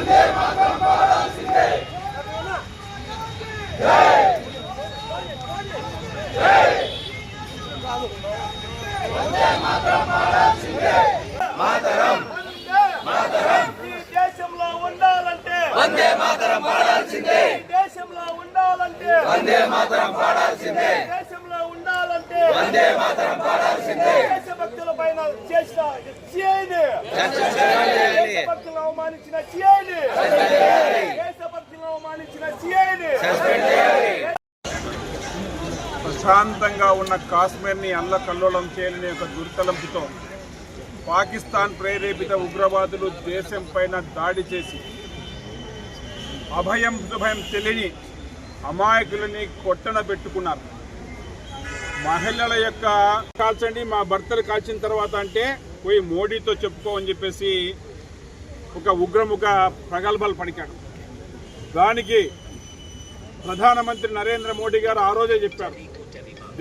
వందే మాతరం పాడాల్సిందే. దేశంలో ఉండాలంటే వందే మాతరం పాడాల్సిందే. దేశంలో ఉండాలంటే వందే మాతరం పాడాల్సిందే దేశభక్తుల పైన చేసిన చేయండి దేశభక్తుల అవమానించిన సిఐని. దేశభక్తులను అవమానించిన సిఐని. ప్రశాంతంగా ఉన్న కాశ్మీర్ని అల్లకల్లోలం చేయలేని ఒక దుర్తలంపుతో పాకిస్తాన్ ప్రేరేపిత ఉగ్రవాదులు దేశం పైన దాడి చేసి అభయం శుభయం తెలియని అమాయకులని కొట్టన పెట్టుకున్నారు. మహిళల యొక్క కాల్చండి మా భర్తలు కాల్చిన తర్వాత అంటే పోయి మోడీతో చెప్పుకో అని చెప్పేసి ఒక ఉగ్రముఖ ప్రగల్భాలు పలికాడు. దానికి ప్రధానమంత్రి నరేంద్ర మోడీ గారు ఆ రోజే చెప్పారు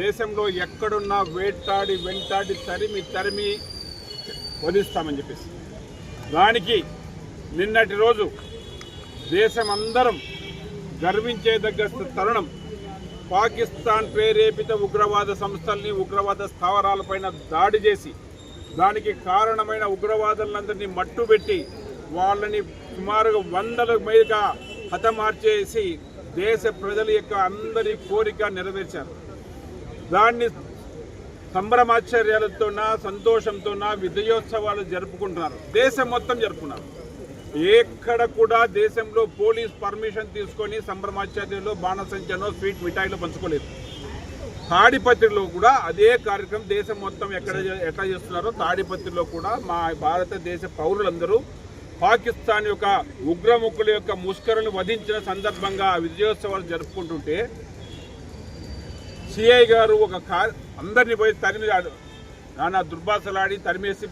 దేశంలో ఎక్కడున్నా వేటాడి వెంటాడి తరిమి తరిమి వధిస్తామని చెప్పేసి. దానికి నిన్నటి రోజు దేశం అందరం గర్వించేదగ్గ తరుణం పాకిస్తాన్ ప్రేరేపిత ఉగ్రవాద సంస్థల్ని ఉగ్రవాద స్థావరాలపైన దాడి చేసి దానికి కారణమైన ఉగ్రవాదులందరినీ మట్టుబెట్టి వాళ్ళని సుమారుగా వందల మీదుగా హతమార్చేసి దేశ ప్రజల యొక్క అందరి కోరిక నెరవేర్చారు. దాన్ని సంభ్రమాశ్చర్యాలతోన సంతోషంతోన విజయోత్సవాలు జరుపుకుంటున్నారు. దేశం మొత్తం జరుపుకున్నారు. ఎక్కడ కూడా దేశంలో పోలీస్ పర్మిషన్ తీసుకొని సంభ్రమాచార్యంలో బాణసంచనో స్వీట్ మిఠాయిలు పంచుకోలేదు. తాడిపత్రిలో కూడా అదే కార్యక్రమం దేశం మొత్తం ఎక్కడ ఎట్లా చేస్తున్నారో తాడిపత్రిలో కూడా మా భారతదేశ పౌరులందరూ పాకిస్తాన్ యొక్క ఉగ్రముఖుల యొక్క ముష్కరులను వధించిన సందర్భంగా విజయోత్సవాలు జరుపుకుంటుంటే సిఐ గారు ఒక కార్ అందరిని పోయి తరిమి నానా దుర్భాషలాడి తరిమేసి